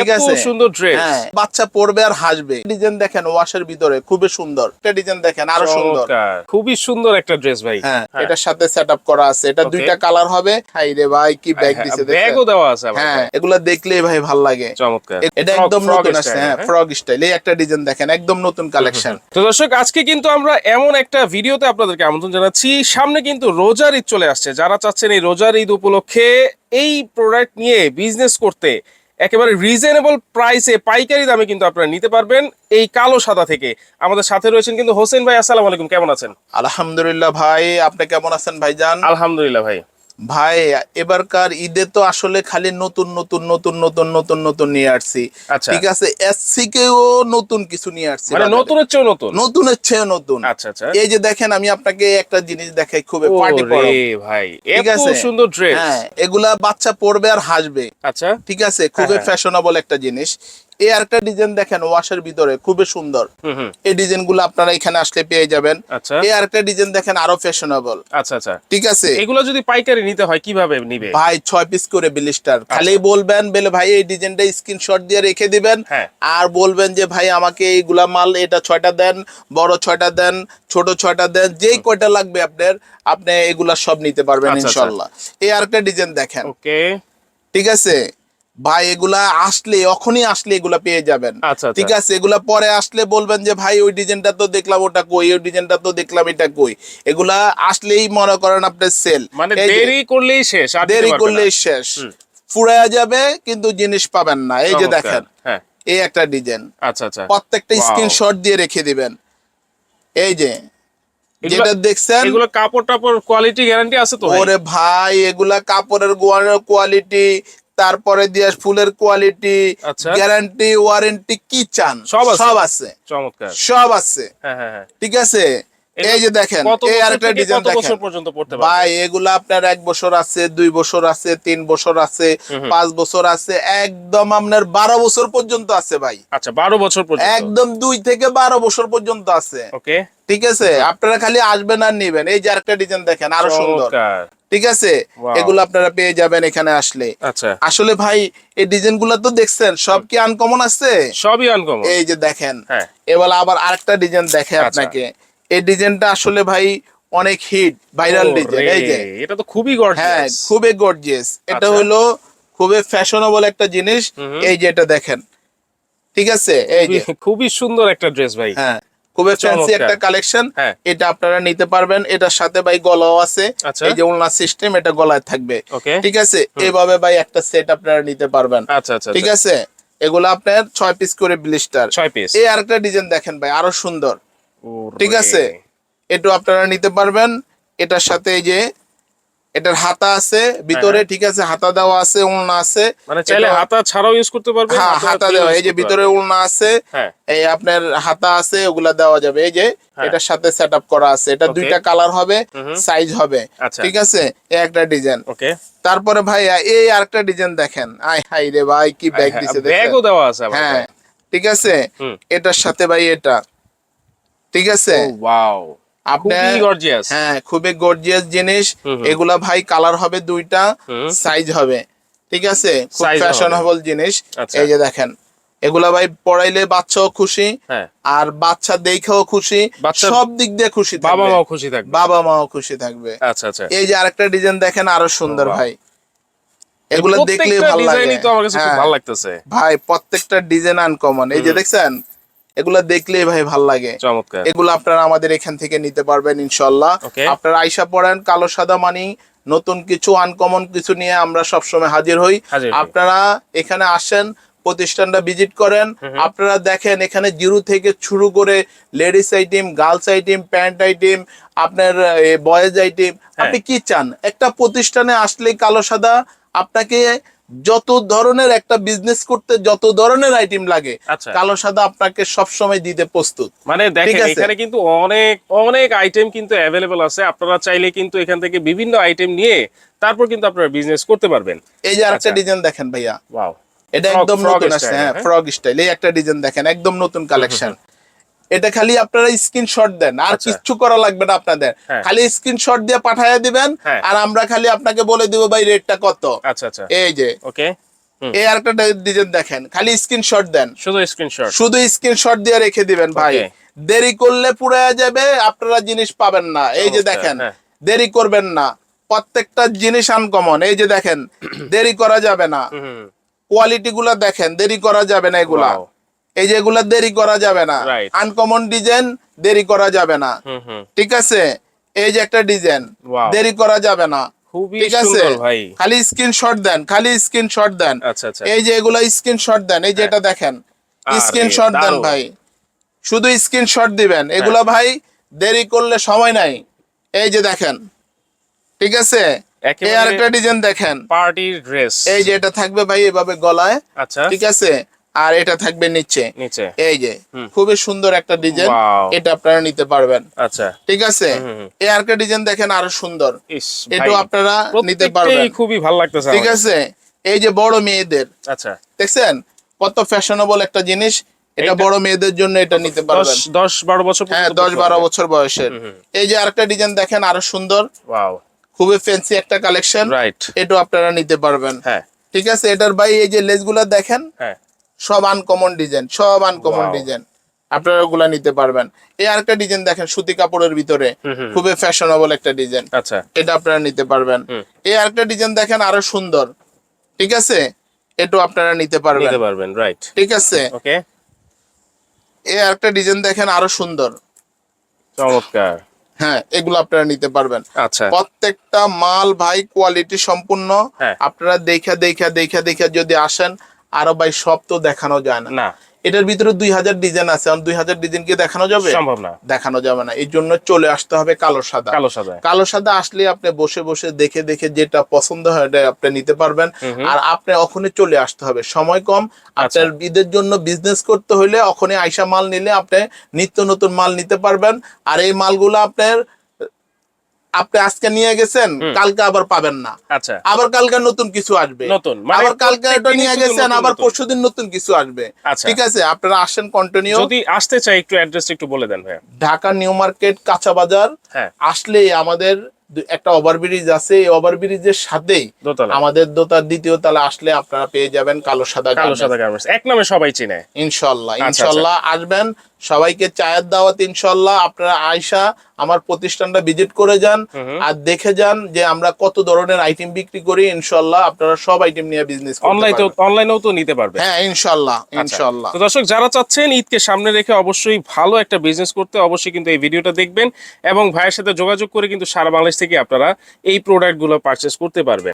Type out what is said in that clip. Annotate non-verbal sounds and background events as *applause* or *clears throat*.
ঠিক আছে। সুন্দর ড্রেস হ্যাঁ বাচ্চা পড়বে আর হাসবে। ডিজাইন দেখেন ওয়াশের ভিতরে খুবই সুন্দর। একটা ডিজাইন দেখেন আরও সুন্দর। খুবই সুন্দর একটা ড্রেস ভাই। হ্যাঁ এটার সাথে করা আছে। এটা দুইটা কালার হবে। হাই রে ভাই কি ব্যাগ দিছে ব্যাগও দেওয়া আছে হ্যাঁ এগুলা দেখলেই ভাই ভালো লাগে। চমৎকার। এটা একদম নতুন হ্যাঁ ফ্রগ স্টাইল এই একটা ডিজাইন দেখেন একদম নতুন কালেকশন তো দর্শক আজকে কিন্তু আমরা এমন একটা ভিডিওতে আপনাদেরকে আমন্ত্রণ জানাচ্ছি। সামনে কিন্তু রোজার ঈদ চলে আসছে। যারা চাচ্ছেন এই রোজার ঈদ উপলক্ষে এই প্রোডাক্ট নিয়ে বিজনেস করতে একেবারে রিজনেবল প্রাইসে পাইকারি দামে কিন্তু আপনারা নিতে পারবেন এই কালো সাদা থেকে। আমাদের সাথে রয়েছেন কিন্তু হোসেন ভাই আসসালামু আলাইকুম কেমন আছেন? আলহামদুলিল্লাহ ভাই আপনি কেমন আছেন ভাইজান? আলহামদুলিল্লাহ ভাই। ভাই এবারকার ঈদে তো আসলে খালি নতুন নতুন নতুন নতুন নতুন নতুন নিয়ে আসছি। আচ্ছা। ঠিক আছে এসসি কেও নতুন কিছু নিয়ে আসছি মানে। নতুনের চেয়েও নতুন? নতুনের চেয়ে নতুন। আচ্ছা আচ্ছা। এই যে দেখেন আমি আপনাকে একটা জিনিস দেখাই খুবই পার্টি ভাই ঠিক আছে? সুন্দর ড্রেস হ্যাঁ এগুলা বাচ্চা পড়বে আর হাসবে। আচ্ছা। ঠিক আছে? খুবই হ্যাঁ। ফ্যাশনেবল একটা জিনিস। এই আরেকটা ডিজাইন দেখেন ওয়াশের ভিতরে খুবই সুন্দর। এই ডিজাইনগুলো আপনারা এখানে আসলে পেয়ে যাবেন। আচ্ছা। এই আরেকটা ডিজাইন দেখেন আরও ফ্যাশনেবল আচ্ছা আচ্ছা। ঠিক আছে? এগুলো যদি পাইকারি নিতে হয় কীভাবে নিবে? ভাই ছয় পিস করে বিলিস্টার খালি বলবেন বলে ভাই এই ডিজাইনটা স্ক্রিনশট দিয়ে রেখে দিবেন। হ্যাঁ। আর বলবেন যে ভাই আমাকে এইগুলা মাল এটা ছয়টা দেন বড় ছয়টা দেন ছোট ছয়টা দেন যেই কয়টা লাগবে আপনার আপনি এগুলা সব নিতে পারবেন আচ্ছা, আচ্ছা। ইনশাল্লাহ এই আরেকটা ডিজাইন দেখেন। ওকে। ঠিক আছে? ভাই এগুলা আসলে এখনই আসলে এগুলা পেয়ে যাবেন। আচ্ছা, আচ্ছা। ঠিক আছে এগুলা পরে আসলে বলবেন যে ভাই ওই ডিজাইনটা তো দেখলাম ওটা কই? ওই ডিজাইনটা তো দেখলাম এটা কই? এগুলা আসলেই মনে করেন আপনার সেল মানে দেরি করলেই শেষ দেরি করলেই শেষ। ফুরায়া যাবে কিন্তু জিনিস পাবেন না। এই যে দেখেন হ্যাঁ। এই একটা ডিজাইন। আচ্ছা আচ্ছা। প্রত্যেকটা. স্ক্রিনশট দিয়ে রেখে দিবেন। এই যে যেটা দেখছেন এগুলো কাপড় টাপড় কোয়ালিটি গ্যারান্টি আছে তো? ওরে ভাই এগুলা কাপড়ের গোয়ানের কোয়ালিটি তারপরে দিয়ে ফুলের কোয়ালিটি। গ্যারান্টি ওয়ারেন্টি কি চান? সব আছে? সব আছে। হ্যাঁ হ্যাঁ হ্যাঁ। ঠিক আছে? এই যে দেখেন এই আরেকটা ডিজাইন দেখেন। পর্যন্ত পড়তে পারবে? ভাই এগুলা আপনার এক বছর আছে দুই বছর আছে তিন বছর আছে পাঁচ বছর আছে একদম আপনার বারো বছর পর্যন্ত আছে ভাই। আচ্ছা বারো বছর পর্যন্ত। একদম দুই থেকে বারো বছর পর্যন্ত আছে। ওকে। ঠিক আছে? আপনারা খালি আসবেন আর নিবেন। এই যে আরেকটা ডিজাইন দেখেন আরও সুন্দর। ঠিক আছে. এগুলো আপনারা পেয়ে যাবেন এখানে আসলে। আচ্ছা। আসলে ভাই এই ডিজাইনগুলো তো দেখছেন সব কি আনকমন আছে? সবই আনকমন এই যে দেখেন হ্যাঁ। এবার আবার আরেকটা ডিজাইন দেখে আচ্ছা। আপনাকে। এই ডিজাইনটা আসলে ভাই অনেক হিট ভাইরাল ডিজাইন এই যে। এটা তো খুবই গর্জিয়াস হ্যাঁ খুবই গর্জিয়াস এটা আচ্ছা। হলো খুবই ফ্যাশনেবল একটা জিনিস। এই যে এটা দেখেন। ঠিক আছে? এই যে। খুবই সুন্দর একটা ড্রেস ভাই। হ্যাঁ। খুবই ফ্যান্সি একটা কালেকশন হ্যাঁ। এটা আপনারা নিতে পারবেন। এটার সাথে ভাই গলাও আছে। আচ্ছা। এই যে ওলনা সিস্টেম এটা গলায় থাকবে। ঠিক আছে? এইভাবে ভাই একটা সেট আপনারা নিতে পারবেন। আচ্ছা আচ্ছা ঠিক আছে? এগুলো আপনার ছয় পিস করে ব্লিস্টার ছয় পিস এই আরেকটা ডিজাইন দেখেন ভাই আরও সুন্দর। ঠিক আছে? এটা আপনারা নিতে পারবেন। এটার সাথে এই যে এটার হাতা আছে ভিতরে ঠিক আছে হাতা দেওয়া আছে ওলনা আছে। হ্যাঁ, মানে চাইলে হাতা ছাড়াও ইউজ করতে পারবে হ্যাঁ হাতা দেওয়া এই যে ভিতরে ওলনা আছে হ্যাঁ। এই আপনার হাতা আছে ওগুলা দেওয়া যাবে। এই যে হ্যাঁ। এটার সাথে সেট করা আছে এটা দুইটা কালার হবে সাইজ হবে আচ্ছা। ঠিক আছে? এই একটা ডিজাইন ওকে তারপরে ভাই এই আরেকটা ডিজাইন দেখেন। আই হাই রে ভাই কি ব্যাগ দিছে ব্যাগও দেওয়া আছে হ্যাঁ ঠিক আছে? এটার সাথে ভাই এটা ঠিক আছে? ওয়াও গর্জিয়াস হ্যাঁ খুবই গর্জিয়াস জিনিস। এগুলা ভাই কালার হবে দুইটা সাইজ হবে। ঠিক আছে? খুব ফ্যাশনেবল জিনিস। আচ্ছা। এই যে দেখেন এগুলা ভাই পড়াইলে বাচ্চাও খুশি হ্যাঁ। আর বাচ্চা দেখেও খুশি সব দিক দিয়ে খুশি বাবা মাও খুশি থাকবে। বাবা মাও খুশি থাকবে। আচ্ছা আচ্ছা। এই যে আরেকটা ডিজাইন দেখেন আরও সুন্দর ভাই। এগুলো প্রত্যেকটা ভালো লাগে। হ্যাঁ। ভালো লাগতেছে। ভাই প্রত্যেকটা ডিজাইন আনকমন এই যে দেখছেন? এগুলা দেখলেই ভাই ভালো লাগে। চমৎকার। এগুলো আপনারা আমাদের এখান থেকে নিতে পারবেন ইনশাল্লাহ. আপনারা আইসা পড়েন কালো সাদা মানি নতুন কিছু আনকমন কিছু নিয়ে আমরা সবসময় হাজির হই। আপনারা এখানে আসেন প্রতিষ্ঠানটা ভিজিট করেন। আপনারা দেখেন এখানে জিরো থেকে শুরু করে ladies item girls item pant item আপনার বয়েজ আইটেম হ্যাঁ। আপনি কি চান? একটা প্রতিষ্ঠানে আসলে কালো সাদা আপনাকে যত ধরনের একটা বিজনেস করতে যত ধরনের আইটেম লাগে আচ্ছা। কালো সাদা আপনাকে সব সময় দিতে প্রস্তুত। মানে দেখেন এখানে কিন্তু অনেক অনেক আইটেম কিন্তু অ্যাভেলেবল আছে। আপনারা চাইলে কিন্তু এখান থেকে বিভিন্ন আইটেম নিয়ে তারপর কিন্তু আপনারা বিজনেস করতে পারবেন। এই যে আরেকটা আচ্ছা। ডিজাইন দেখেন ভাইয়া। ওয়াও এটা একদম নতুন আসছে হ্যাঁ হ্যাঁ? ফ্রগ স্টাইল এই একটা ডিজাইন দেখেন একদম নতুন কালেকশন এটা খালি আপনারা স্ক্রিনশট দেন আর আচ্ছা। কিচ্ছু করা লাগবে না আপনাদের। হ্যাঁ। খালি স্ক্রিনশট দিয়ে পাঠায় দিবেন হ্যাঁ। আর আমরা খালি আপনাকে বলে দিব ভাই রেটটা কত? আচ্ছা আচ্ছা। এই যে। ওকে। এই আরেকটা ডিজাইন দেখেন খালি স্ক্রিনশট দেন। শুধু স্ক্রিনশট শুধু স্ক্রিনশট দিয়ে রেখে দিবেন ভাই। দেরি করলে পুড়ে যাবে আপনারা জিনিস পাবেন না। এই যে দেখেন হ্যাঁ। দেরি করবেন না। প্রত্যেকটা জিনিস আনকমন এই যে দেখেন *clears throat* দেরি করা যাবে না। কোয়ালিটি গুলা দেখেন দেরি করা যাবে না এগুলা. এই যে এগুলা দেরি করা যাবে না। আনকমন ডিজাইন দেরি করা যাবে না। ঠিক আছে? এই যে একটা ডিজাইন দেরি করা যাবে না। ঠিক আছে? খালি স্ক্রিনশট দেন খালি স্ক্রিনশট দেন। আচ্ছা আচ্ছা। এই যে এগুলা স্ক্রিনশট দেন এই যে এটা দেখেন। আরে, স্ক্রিনশট দেন ভাই। শুধু স্ক্রিনশট দিবেন। এগুলা ভাই দেরি করলে সময় নাই। এই যে দেখেন। ঠিক আছে? এই একেবারে আরেকটা ডিজাইন দেখেন। পার্টির ড্রেস এই যে এটা থাকবে ভাই এভাবে গলায়। আচ্ছা। ঠিক আছে? আর এটা থাকবে নিচে। নিচে। এই যে খুবই সুন্দর একটা ডিজাইন। এটা আপনারা নিতে পারবেন। আচ্ছা। ঠিক আছে। এই আরেকটা ডিজাইন দেখেন আরও সুন্দর। এটাও আপনারা নিতে পারবেন। খুবই ভালো লাগতেছে ঠিক আছে? এই যে বড় মেয়েদের। আচ্ছা। দেখছেন? কত ফ্যাশনেবল একটা জিনিস। এটা বড় মেয়েদের জন্য এটা নিতে পারবেন। দশ বারো বছর হ্যাঁ দশ বারো বছর বয়সের। এই যে আরেকটা ডিজাইন দেখেন আরও সুন্দর। ওয়াও। খুবই ফ্যান্সি একটা কালেকশন রাইট এটাও আপনারা নিতে পারবেন। হ্যাঁ। ঠিক আছে? এটার ভাই এই যে লেসগুলা দেখেন। হ্যাঁ। সব আনকমন ডিজাইন সব আনকমন ডিজাইন আপনারা ওগুলা নিতে পারবেন। এই আরেকটা ডিজাইন দেখেন সুতি কাপড়ের ভিতরে। খুবই ফ্যাশনেবল একটা ডিজাইন আচ্ছা। এটা আপনারা নিতে পারবেন। এই আরেকটা ডিজাইন দেখেন আরও সুন্দর। ঠিক আছে? এটাও আপনারা নিতে পারবেন। নিতে পারবেন রাইট ঠিক আছে? ওকে এই আরেকটা ডিজাইন দেখেন আরও সুন্দর। চমৎকার। হ্যাঁ এগুলো আপনারা নিতে পারবেন। আচ্ছা। প্রত্যেকটা মাল ভাই কোয়ালিটি সম্পূর্ণ। হ্যাঁ। আপনারা দেখা দেখা দেখা দেখা যদি আসেন আরও ভাই সব তো দেখানো যায় না। না। এটার ভিতরে দুই হাজার ডিজাইন আছে দুই হাজার ডিজাইন কি দেখানো যাবে? সম্ভব না। দেখানো যাবে না। এই জন্য চলে আসতে হবে কালো সাদা। কালো সাদা। কালো সাদা আসলে আপনি বসে বসে দেখে দেখে যেটা পছন্দ হয় এটা আপনি নিতে পারবেন। আর আপনি ওখানে চলে আসতে হবে। সময় কম। আপনার ঈদের জন্য বিজনেস করতে হলে ওখানে আইসা মাল নিলে আপনি নিত্য নতুন মাল নিতে পারবেন। আর এই মালগুলো আপনার আপনি আজকে নিয়ে গেছেন কালকে আবার পাবেন না। আচ্ছা। আবার কালকে নতুন কিছু আসবে। নতুন, মানে আবার কালকে এটা নিয়ে গেছেন আবার। পরশুদিন নতুন কিছু আসবে। আচ্ছা। ঠিক আছে আপনারা আসেন কন্টিনিউ যদি আসতে চাই একটু অ্যাড্রেস একটু বলে দেন ভাই ঢাকা নিউ মার্কেট কাঁচা বাজার। আসলেই আসলে আমাদের একটা ওভারব্রিজ আছে এই ওভারব্রিজের সাথেই দোতলা। আমাদের দোতার দ্বিতীয় তলা আসলে আপনারা পেয়ে যাবেন কালো সাদা কালো সাদা গার্মেন্টস এক নামে সবাই চিনে। ইনশাল্লাহ আচ্ছা, ইনশাল্লাহ আসবেন। সবাইকে চায়ের দাওয়াত ইনশাল্লাহ। আপনারা আয়সা আমার প্রতিষ্ঠানটা ভিজিট করে যান। আর দেখে যান যে আমরা কত ধরনের আইটেম বিক্রি করি। ইনশাল্লাহ আপনারা সব আইটেম নিয়ে বিজনেস অনলাইন অনলাইনেও তো নিতে পারবে। হ্যাঁ ইনশাল্লাহ আচ্ছা। ইনশাল্লাহ। তো দর্শক যারা চাচ্ছেন ঈদকে সামনে রেখে অবশ্যই ভালো একটা বিজনেস করতে অবশ্যই কিন্তু এই ভিডিওটা দেখবেন এবং ভাইয়ের সাথে যোগাযোগ করে কিন্তু সারা বাংলাদেশ থেকে আপনারা এই প্রোডাক্টগুলো পারচেস করতে পারবেন।